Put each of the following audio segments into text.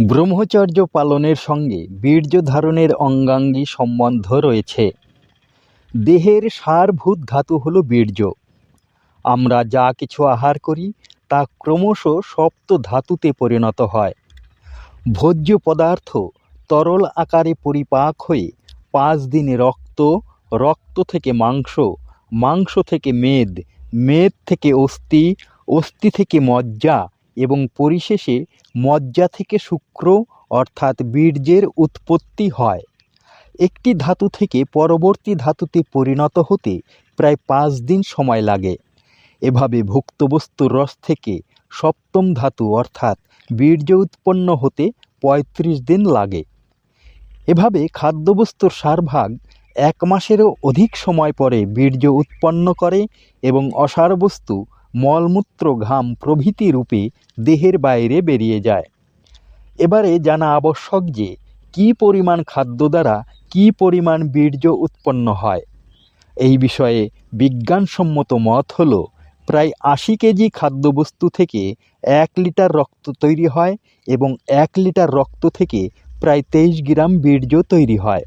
ব্রহ্মচর্য পালনের সঙ্গে বীর্য ধারণের অঙ্গাঙ্গী সম্বন্ধ রয়েছে। দেহের সারভূত ধাতু হল বীর্য। আমরা যা কিছু আহার করি, তা ক্রমশ সপ্ত ধাতুতে পরিণত হয়। ভোজ্য পদার্থ তরল আকারে পরিপাক হয়ে পাঁচ দিনে রক্ত রক্ত থেকে মাংস মাংস থেকে মেদ মেদ থেকে অস্থি অস্থি থেকে মজ্জা এবং পরিশেষে মজ্জা থেকে শুক্র, অর্থাৎ বীর্যের উৎপত্তি হয়। একটি ধাতু থেকে পরবর্তী ধাতুতে পরিণত হতে প্রায় পাঁচ দিন সময় লাগে। এভাবে ভুক্তবস্তুর রস থেকে সপ্তম ধাতু, অর্থাৎ বীর্য উৎপন্ন হতে পঁয়ত্রিশ দিন লাগে। এভাবে খাদ্যবস্তুর সারভাগ এক মাসেরও অধিক সময় পরে বীর্য উৎপন্ন করে এবং অসারবস্তু মলমূত্র ঘাম প্রভৃতি রূপে দেহের বাইরে বেরিয়ে যায়। এবারে জানা আবশ্যক যে, কী পরিমাণ খাদ্য দ্বারা কী পরিমাণ বীর্য উৎপন্ন হয়। এই বিষয়ে বিজ্ঞানসম্মত মত হল, প্রায় আশি কেজি খাদ্যবস্তু থেকে এক লিটার রক্ত তৈরি হয় এবং এক লিটার রক্ত থেকে প্রায় তেইশ গ্রাম বীর্য তৈরি হয়।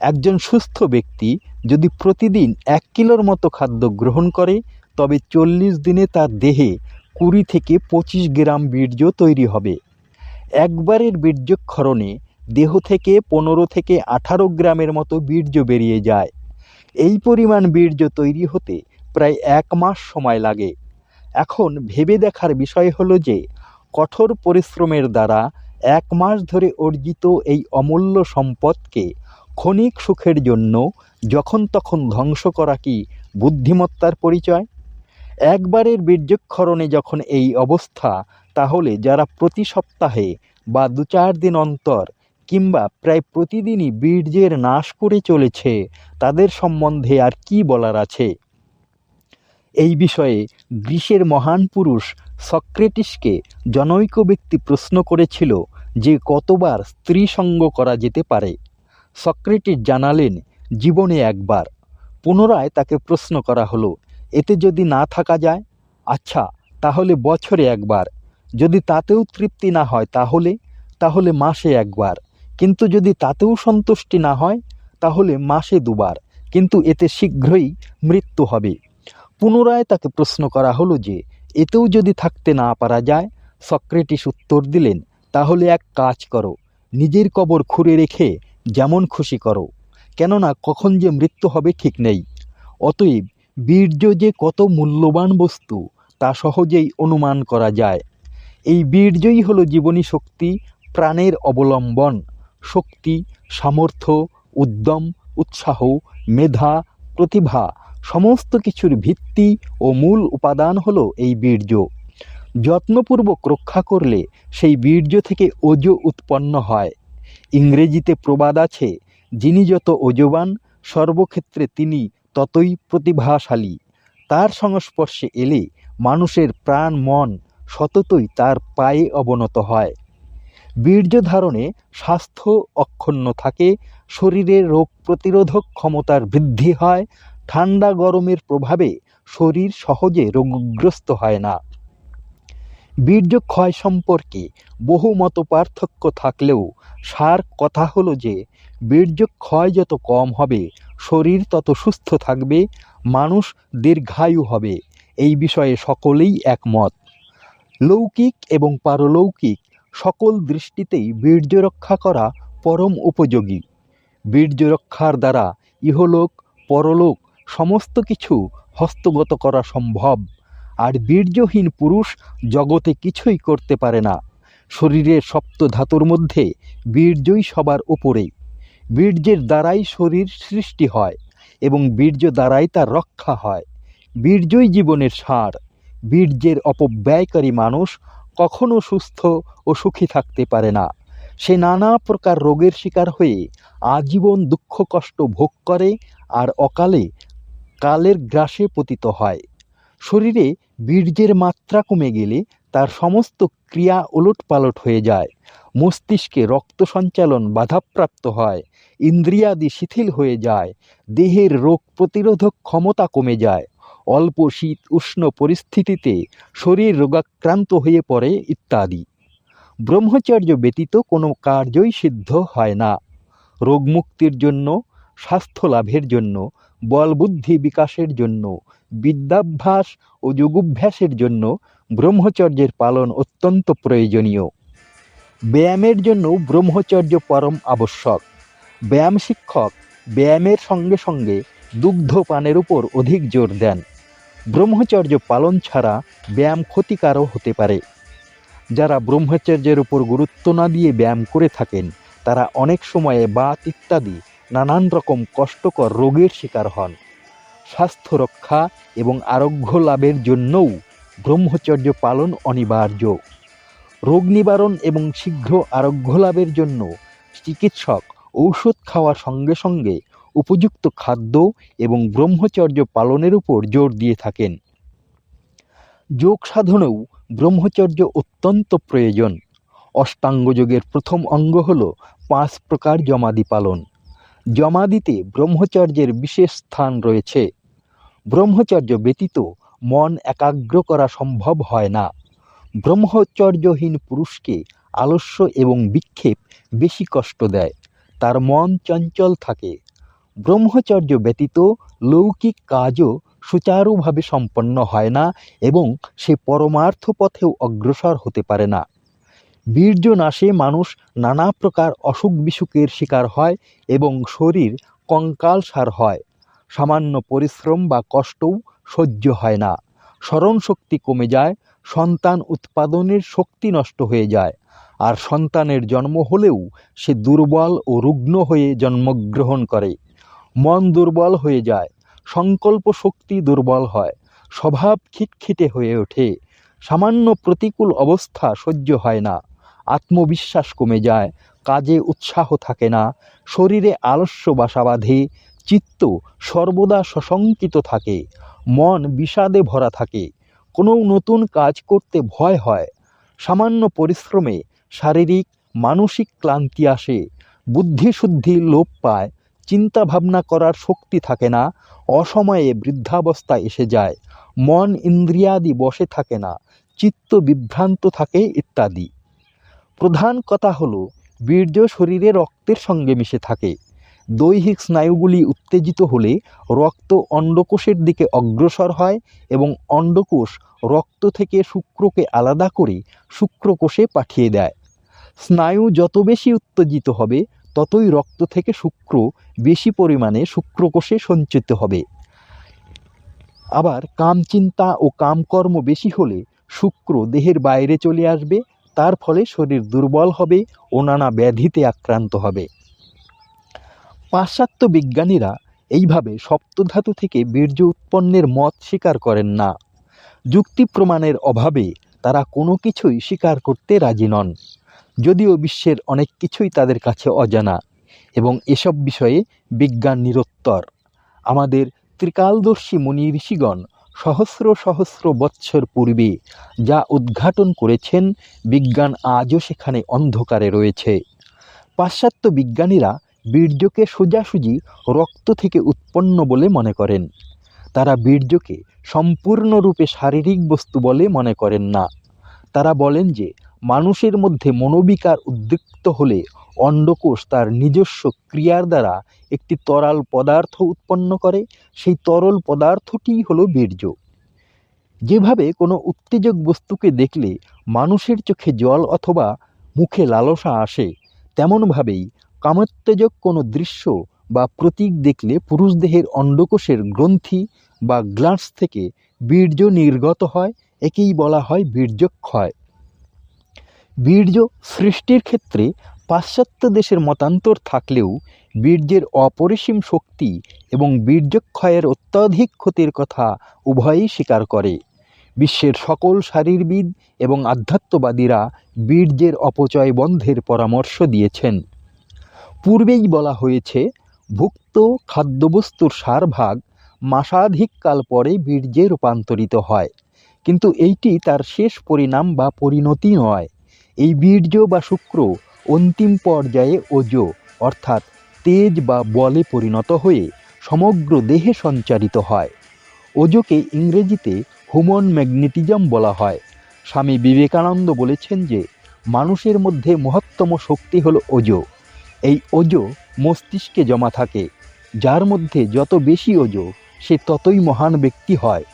একজন সুস্থ ব্যক্তি যদি প্রতিদিন এক কিলোর মতো খাদ্য গ্রহণ করে তবে চল্লিশ দিনে তার দেহে কুড়ি থেকে পঁচিশ গ্রাম বীর্য তৈরি হবে। একবারের বীর্যক্ষরণে দেহ থেকে পনেরো থেকে আঠারো গ্রামের মতো বীর্য বেরিয়ে যায়। এই পরিমাণ বীর্য তৈরি হতে প্রায় এক মাস সময় লাগে। এখন ভেবে দেখার বিষয় হলো যে, কঠোর পরিশ্রমের দ্বারা এক মাস ধরে অর্জিত এই অমূল্য সম্পদকে ক্ষণিক সুখের জন্য যখন তখন ধ্বংস করা কি বুদ্ধিমত্তার পরিচয়? একবারের বীর্যক্ষরণে যখন এই অবস্থা, তাহলে যারা প্রতি সপ্তাহে বা দু চার দিন অন্তর কিংবা প্রায় প্রতিদিনই বীর্যের নাশ করে চলেছে, তাদের সম্বন্ধে আর কি বলার আছে? এই বিষয়ে গ্রীসের মহান পুরুষ সক্রেটিসকে জনৈক ব্যক্তি প্রশ্ন করেছিল যে কতবার স্ত্রী সঙ্গ করা যেতে পারে। সক্রেটিস জানালেন, জীবনে একবার। পুনরায় তাকে প্রশ্ন করা হলো এতে যদি না থাকা যায় আচ্ছা তাহলে বছরে একবার। যদি তাতেও তৃপ্তি না হয়, তাহলে তাহলে মাসে একবার। কিন্তু যদি তাতেও সন্তুষ্টি না হয়, তাহলে মাসে দুবার। কিন্তু এতে শীঘ্রই মৃত্যু হবে। পুনরায় তাকে প্রশ্ন করা হলো যে, এতেও যদি থাকতে না পারা যায়, সক্রেটিস উত্তর দিলেন, তাহলে এক কাজ করো। নিজের কবর খুঁড়ে রেখে যেমন খুশি করো। কেননা কখন যে মৃত্যু হবে ঠিক নেই। অতএব বীর্য যে কত মূল্যবান বস্তু, তা সহজেই অনুমান করা যায়। এই বীর্যই হলো জীবনী শক্তি, প্রাণের অবলম্বন। শক্তি, সামর্থ্য, উদ্যম, উৎসাহ, মেধা, প্রতিভা সমস্ত কিছুর ভিত্তি ও মূল উপাদান হলো এই বীর্য। যত্নপূর্বক রক্ষা করলে সেই বীর্য থেকে ওজ উৎপন্ন হয়। ইংরেজিতে প্রবাদ আছে, যিনি যত ওজবান, সর্বক্ষেত্রে তিনি ততই প্রতিভাশালী। তার সংস্পর্শে এলে মানুষের প্রাণ, মন সততই তার পায়ে অবনত হয়। বীর্য ধারণে স্বাস্থ্য অক্ষুণ্ণ থাকে, শরীরে রোগ প্রতিরোধক ক্ষমতার বৃদ্ধি হয়, ঠান্ডা গরমের প্রভাবে শরীর সহজে রোগগ্রস্ত হয় না। বীর্য ক্ষয় সম্পর্কে বহু মত পার্থক্য থাকলেও সার কথা হলো যে, বীর্য ক্ষয় যত কম হবে, শরীর তত সুস্থ থাকবে, মানুষ দীর্ঘায়ু হবে। এই বিষয়ে সকলেই একমত। লৌকিক এবং পারলৌকিক সকল দৃষ্টিতেই বীর্য রক্ষা করা পরম উপযোগী। বীর্য রক্ষার দ্বারা ইহলোক, পরলোক সমস্ত কিছু হস্তগত করা সম্ভব। আর বীর্যহীন পুরুষ জগতে কিছুই করতে পারে না। শরীরের সপ্ত ধাতুর মধ্যে বীর্যই সবার উপরে বীর্যের দ্বারাই শরীর সৃষ্টি হয় এবং বীর্য দ্বারাই তার রক্ষা হয়। বীর্যই জীবনের সার। বীর্যের অপব্যয়কারী মানুষ কখনো সুস্থ ও সুখী থাকতে পারে না। সে নানা প্রকার রোগের শিকার হয়ে আজীবন দুঃখ কষ্ট ভোগ করে আর অকালে কালের গ্রাসে পতিত হয়। শরীরে বীর্যের মাত্রা কমে গেলে তার সমস্ত ক্রিয়া ওলটপালট হয়ে যায়। মস্তিষ্কে রক্ত সঞ্চালন বাধাপ্রাপ্ত হয়, ইন্দ্রিয়াদি শিথিল হয়ে যায়, দেহের রোগ প্রতিরোধক ক্ষমতা কমে যায়। অল্প শীত উষ্ণ পরিস্থিতিতে শরীর রোগাক্রান্ত হয়ে পড়ে ইত্যাদি। ব্রহ্মচর্য ব্যতীত কোনো কার্যই সিদ্ধ হয় না। রোগমুক্তির জন্য স্বাস্থ্য লাভের জন্য বলবুদ্ধি বিকাশের জন্য, বিদ্যাভ্যাস ও যোগাভ্যাসের জন্য ব্রহ্মচর্যের পালন অত্যন্ত প্রয়োজনীয়। ব্যায়ামের জন্য ব্রহ্মচর্য পরম আবশ্যক। ব্যায়াম শিক্ষক ব্যায়ামের সঙ্গে সঙ্গে দুগ্ধপানের উপর অধিক জোর দেন। ব্রহ্মচর্য পালন ছাড়া ব্যায়াম ক্ষতিকারও হতে পারে। যারা ব্রহ্মচর্যের উপর গুরুত্ব না দিয়ে ব্যায়াম করে থাকেন, তারা অনেক সময়ে বাত ইত্যাদি নানান রকম কষ্টকর রোগের শিকার হন। স্বাস্থ্য রক্ষা এবং আরোগ্য লাভের জন্যও ব্রহ্মচর্য পালন অনিবার্য। রোগ নিবারণ এবং শীঘ্র আরোগ্য লাভের জন্য চিকিৎসক ঔষধ খাওয়ার সঙ্গে সঙ্গে উপযুক্ত খাদ্য এবং ব্রহ্মচর্য পালনের উপর জোর দিয়ে থাকেন। যোগ সাধনেও ব্রহ্মচর্য অত্যন্ত প্রয়োজন। অষ্টাঙ্গ যোগের প্রথম অঙ্গ হল পাঁচ প্রকার জমাদি পালন। জমাদিতে ব্রহ্মচর্যের বিশেষ স্থান রয়েছে। ব্রহ্মচর্য ব্যতীত মন একাগ্র করা সম্ভব হয় না। ব্রহ্মচর্যহীন পুরুষকে আলস্য এবং বিক্ষেপ বেশি কষ্ট দেয়। তার মন চঞ্চল থাকে। ব্রহ্মচর্য ব্যতীত লৌকিক কাজও সুচারুভাবে সম্পন্ন হয় না এবং সে পরমার্থ পথেও অগ্রসর হতে পারে না। বীর্য নাশে মানুষ নানা প্রকার অসুখ বিসুখের শিকার হয় এবং শরীর কঙ্কালসার হয়। সামান্য পরিশ্রম বা কষ্টও সহ্য হয় না। স্মরণশক্তি কমে যায়, সন্তান উৎপাদনের শক্তি নষ্ট হয়ে যায়, আর সন্তানের জন্ম হলেও সে দুর্বল ও রুগ্ন হয়ে জন্মগ্রহণ করে। মন দুর্বল হয়ে যায়, সংকল্প শক্তি দুর্বল হয়, স্বভাব খিটখিটে হয়ে ওঠে। সামান্য প্রতিকূল অবস্থা সহ্য হয় না। আত্মবিশ্বাস কমে যায়, কাজে উৎসাহ থাকে না, শরীরে আলস্য বাসা বাঁধে চিত্ত সর্বদা সশঙ্কিত থাকে, মন বিষাদে ভরা থাকে, কোনো নতুন কাজ করতে ভয় হয়, সামান্য পরিশ্রমে শারীরিক, মানসিক ক্লান্তি আসে, বুদ্ধিশুদ্ধি লোপ পায় চিন্তা ভাবনা করার শক্তি থাকে না, অসময়ে বৃদ্ধাবস্থা এসে যায়, মন ইন্দ্রিয়াদি বসে থাকে না, চিত্ত বিভ্রান্ত থাকে ইত্যাদি। প্রধান কথা হলো, বীর্য শরীরে রক্তের সঙ্গে মিশে থাকে। দৈহিক স্নায়ুগুলি উত্তেজিত হলে রক্ত অন্ডকোষের দিকে অগ্রসর হয় এবং অন্ডকোষ রক্ত থেকে শুক্রকে আলাদা করে শুক্রকোষে পাঠিয়ে দেয়। স্নায়ু যত বেশি উত্তেজিত হবে, ততই রক্ত থেকে শুক্র বেশি পরিমাণে শুক্রকোষে সঞ্চিত হবে। আবার কামচিন্তা ও কামকর্ম বেশি হলে শুক্র দেহের বাইরে চলে আসবে তার ফলে শরীর দুর্বল হবে ও নানা ব্যাধিতে আক্রান্ত হবে। পাশ্চাত্য বিজ্ঞানীরা এইভাবে সপ্তধাতু থেকে বীর্য উৎপন্নের মত স্বীকার করেন না। যুক্তি প্রমাণের অভাবে তারা কোনো কিছুই স্বীকার করতে রাজি নন। যদিও বিশ্বের অনেক কিছুই তাদের কাছে অজানা এবং এসব বিষয়ে বিজ্ঞান নিরুত্তর। আমাদের ত্রিকালদর্শী মুনি ঋষিগণ সহস্র সহস্র বৎসর পূর্বে যা উদ্ঘাটন করেছেন, বিজ্ঞান আজও সেখানে অন্ধকারে রয়েছে। পাশ্চাত্য বিজ্ঞানীরা বীর্যকে সোজাসুজি রক্ত থেকে উৎপন্ন বলে মনে করেন। তারা বীর্যকে সম্পূর্ণরূপে শারীরিক বস্তু বলে মনে করেন না। তারা বলেন যে মানুষের মধ্যে মনোবিকার উদ্রিক্ত হলে অন্ডকোষ তার নিজস্ব ক্রিয়ার দ্বারা একটি তরাল পদার্থ উৎপন্ন করে। সেই তরল পদার্থটিই হলো বীর্য। যেভাবে কোনো উত্তেজক বস্তুকে দেখলে মানুষের চোখে জল অথবা মুখে লালসা আসে, তেমনভাবেই কামোত্তেজক কোনো দৃশ্য বা প্রতীক দেখলে পুরুষ দেহের অন্ডকোষের গ্রন্থি বা গ্লান্স থেকে বীর্য নির্গত হয়। একেই বলা হয় বীর্যক্ষয়। বীর্য সৃষ্টির ক্ষেত্রে পাশ্চাত্য দেশের মতান্তর থাকলেও বীর্যের অপরিসীম শক্তি এবং বীর্যক্ষয়ের অত্যাধিক ক্ষতির কথা উভয়ই স্বীকার করে। বিশ্বের সকল শারীরবিদ এবং আধ্যাত্মবাদীরা বীর্যের অপচয় বন্ধের পরামর্শ দিয়েছেন। পূর্বেই বলা হয়েছে, ভুক্ত খাদ্যবস্তুর সারভাগ মাসাধিককাল পরে বীর্যে রূপান্তরিত হয়, কিন্তু এইটি তার শেষ পরিণাম বা পরিণতি নয়। এই বীর্য বা শুক্র অন্তিম পর্যায়ে ওজ, অর্থাৎ তেজ বা বলে পরিণত হয়ে সমগ্র দেহে সঞ্চারিত হয়। ওজোকে ইংরেজিতে হুমন ম্যাগনেটিজম বলা হয়। স্বামী বিবেকানন্দ বলেছেন যে, মানুষের মধ্যে মহত্তম শক্তি হলো ওজো। এই ওজো মস্তিষ্কে জমা থাকে। যার মধ্যে যত বেশি ওজো, সে ততই মহান ব্যক্তি হয়।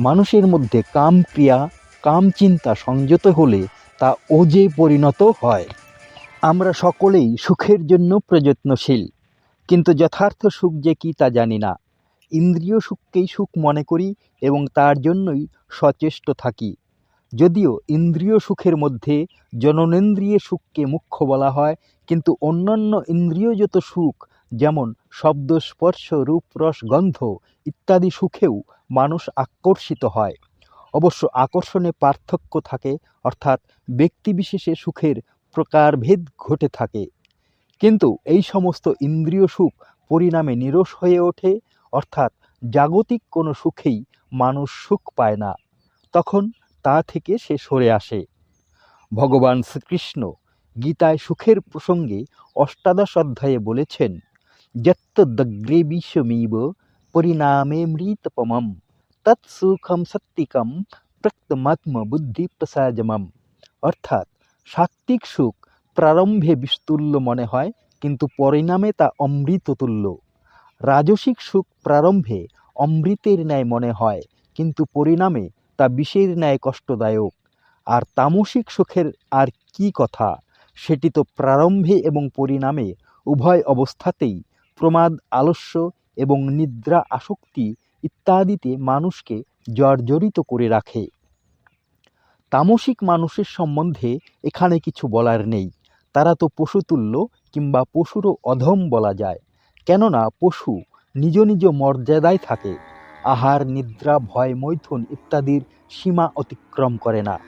মানুষের মধ্যে কাম ক্রিয়া, কাম চিন্তা সংযত হলে তা ওজে পরিণত হয়। আমরা সকলেই সুখের জন্য প্রযত্নশীল, কিন্তু যথার্থ সুখ যে কী তা জানি না। ইন্দ্রিয় সুখকেই সুখ মনে করি এবং তার জন্যই সচেষ্ট থাকি। যদিও ইন্দ্রিয় সুখের মধ্যে জননেন্দ্রিয় সুখকে মুখ্য বলা হয়, কিন্তু অন্যান্য ইন্দ্রিয়জাত সুখ যেমন শব্দ স্পর্শ রূপ রস গন্ধ ইত্যাদি সুখেও মানুষ আকর্ষিত হয়। অবশ্য আকর্ষণে পার্থক্য থাকে, অর্থাৎ ব্যক্তিবিশেষে সুখের প্রকারভেদ ঘটে থাকে। কিন্তু এই সমস্ত ইন্দ্রিয় সুখ পরিণামে নিরস হয়ে ওঠে, অর্থাৎ জাগতিক কোনো সুখেই মানুষ সুখ পায় না। তখন তা থেকে সে সরে আসে। ভগবান শ্রীকৃষ্ণ গীতায় সুখের প্রসঙ্গে অষ্টাদশ অধ্যায়ে বলেছেন যত্তদগ্রে বিশ্বমীব পরিণামে মৃতপমম। তৎসুখম সত্তিকম প্রক্তমাত্ম বুদ্ধি প্রসাজমম অর্থাৎ সাত্ত্বিক সুখ প্রারম্ভে বিস্তুল্য মনে হয় কিন্তু পরিণামে তা অমৃততুল্য রাজসিক সুখ প্রারম্ভে অমৃতের ন্যায় মনে হয় কিন্তু পরিণামে তা বিষের ন্যায় কষ্টদায়ক আর তামসিক সুখের আর কি কথা? সেটি তো প্রারম্ভে এবং পরিণামে উভয় অবস্থাতেই প্রমাদ, আলস্য এবং নিদ্রা আসক্তি ইত্যাদিতে মানুষকে জর্জরিত করে রাখে। তামসিক মানুষের সম্বন্ধে এখানে কিছু বলার নেই। তারা তো পশুতুল্য কিংবা পশুরও অধম বলা যায়। কেননা পশু নিজ নিজ মর্যাদায় থাকে। আহার, নিদ্রা, ভয়, মৈথুন ইত্যাদির সীমা অতিক্রম করে না।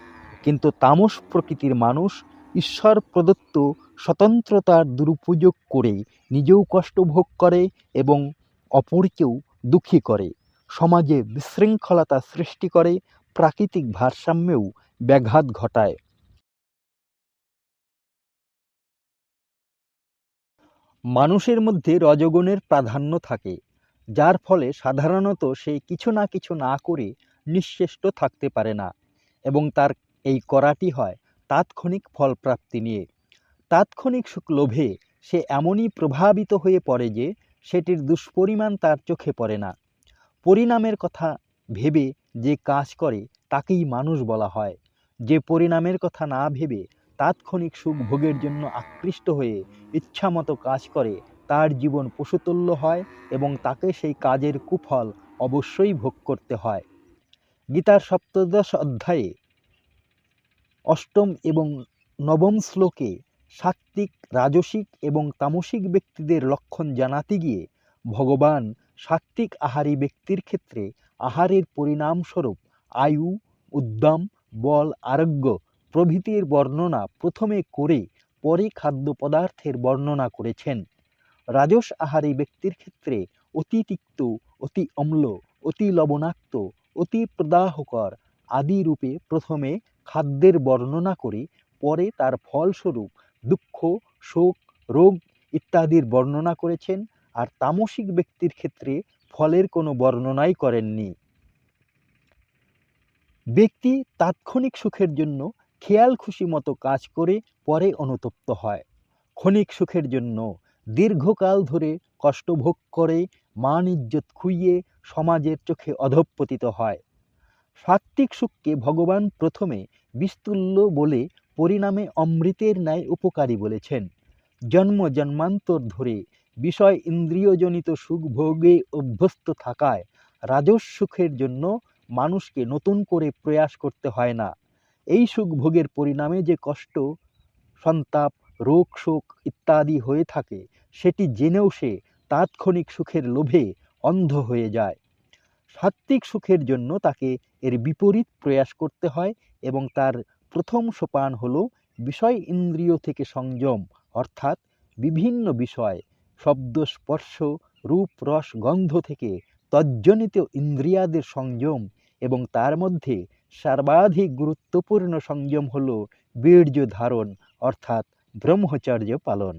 কিন্তু তামস প্রকৃতির মানুষ ঈশ্বর প্রদত্ত স্বতন্ত্রতার দুরুপযোগ করে নিজেও কষ্ট ভোগ করে এবং অপরকেও দুঃখী করে। সমাজে বিশৃঙ্খলতা সৃষ্টি করে, প্রাকৃতিক ভারসাম্যেও ব্যাঘাত ঘটায়। মানুষের মধ্যে রজগুণের প্রাধান্য থাকে, যার ফলে সাধারণত সে কিছু না কিছু না করে নিঃশেষ্ট থাকতে পারে না এবং তার এই করাটি হয় তাৎক্ষণিক ফলপ্রাপ্তি নিয়ে। তাৎক্ষণিক সুখ লোভে সে এমনই প্রভাবিত হয়ে পড়ে যে, সেটির দুষ্পরিমাণ তার চোখে পড়ে না। পরিণামের কথা ভেবে যে কাজ করে, তাকেই মানুষ বলা হয়। যে পরিণামের কথা না ভেবে তাৎক্ষণিক সুখ ভোগের জন্য আকৃষ্ট হয়ে ইচ্ছামতো কাজ করে, তার জীবন পশুতুল্য হয় এবং তাকে সেই কাজের কুফল অবশ্যই ভোগ করতে হয়। গীতার সপ্তদশ অধ্যায়ে অষ্টম এবং নবম শ্লোকে সাত্ত্বিক, রাজসিক এবং তামসিক ব্যক্তিদের লক্ষণ জানাতে গিয়ে ভগবান সাত্ত্বিক আহারী ব্যক্তির ক্ষেত্রে আহারের পরিণামস্বরূপ আয়ু, উদ্যম, বল, আরোগ্য প্রভৃতির বর্ণনা প্রথমে করে পরে খাদ্য পদার্থের বর্ণনা করেছেন। রাজস আহারী ব্যক্তির ক্ষেত্রে অতি তিক্ত, অতি অম্ল, অতি লবণাক্ত, অতি প্রদাহকর আদি রূপে প্রথমে খাদ্যের বর্ণনা করে পরে তার ফলস্বরূপ দুঃখ, শোক, রোগ ইত্যাদির বর্ণনা করেছেন। আর তামসিক ব্যক্তির ক্ষেত্রে ফলের কোনো বর্ণনাই করেননি। ব্যক্তি তাৎক্ষণিক সুখের জন্য খেয়াল খুশি মতো কাজ করে পরে অনুতপ্ত হয়। ক্ষণিক সুখের জন্য দীর্ঘকাল ধরে কষ্ট ভোগ করে, মান ইজ্জত খুইয়ে সমাজের চোখে অধঃপতিত হয়। সাত্ত্বিক সুখকে ভগবান প্রথমে বিস্তুল্য বলে পরিণামে অমৃতের ন্যায় উপকারী বলেছেন। জন্ম জন্মান্তর ধরে বিষয় ইন্দ্রিয়জনিত সুখ ভোগে অভ্যস্ত থাকায় রাজস সুখের জন্য মানুষকে নতুন করে প্রয়াস করতে হয় না। এই সুখ ভোগের পরিণামে যে কষ্ট, সন্তাপ রোগ শোক ইত্যাদি হয়ে থাকে, সেটি জেনেও সে তাৎক্ষণিক সুখের লোভে অন্ধ হয়ে যায়। সাত্ত্বিক সুখের জন্য তাকে এর বিপরীত প্রয়াস করতে হয় এবং তার প্রথম সোপান হল বিষয় ইন্দ্রিয় থেকে সংযম, অর্থাৎ বিভিন্ন বিষয় শব্দ স্পর্শ রূপ, রস, গন্ধ থেকে তজ্জনিত ইন্দ্রিয়াদের সংযম এবং তার মধ্যে সর্বাধিক গুরুত্বপূর্ণ সংযম হল বীর্য ধারণ অর্থাৎ ব্রহ্মচর্য পালন।